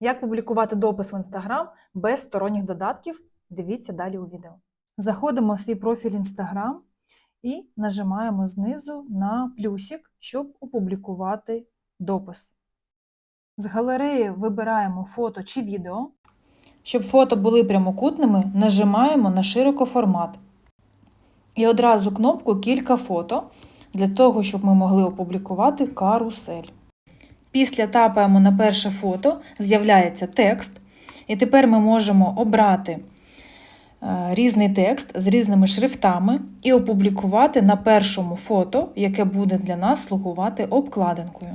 Як публікувати допис в Instagram без сторонніх додатків? Дивіться далі у відео. Заходимо в свій профіль Instagram і нажимаємо знизу на плюсик, щоб опублікувати допис. З галереї вибираємо фото чи відео. Щоб фото були прямокутними, нажимаємо на широкоформат. І одразу кнопку Кілька фото для того, щоб ми могли опублікувати карусель. Після тапаємо на перше фото, з'являється текст, і тепер ми можемо обрати е, різний текст з різними шрифтами і опублікувати на першому фото, яке буде для нас слугувати обкладинкою.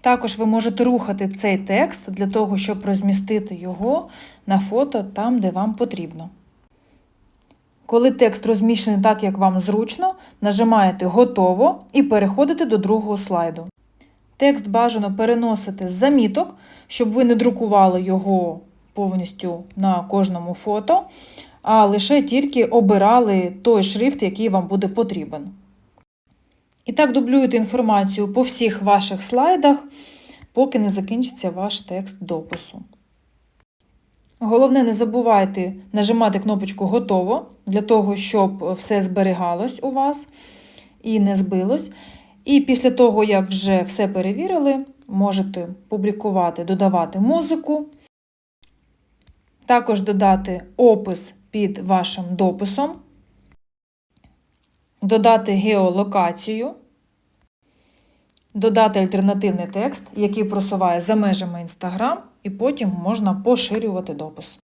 Також ви можете рухати цей текст для того, щоб розмістити його на фото там, де вам потрібно. Коли текст розміщений так, як вам зручно, нажимаєте Готово і переходите до другого слайду. Текст бажано переносити з заміток, щоб ви не друкували його повністю на кожному фото, а лише тільки обирали той шрифт, який вам буде потрібен. І так дублюєте інформацію по всіх ваших слайдах, поки не закінчиться ваш текст допису. Головне, не забувайте нажимати кнопочку Готово для того, щоб все зберігалось у вас і не збилось. І після того, як вже все перевірили, можете публікувати, додавати музику, також додати опис під вашим дописом, додати геолокацію, додати альтернативний текст, який просуває за межами Instagram, і потім можна поширювати допис.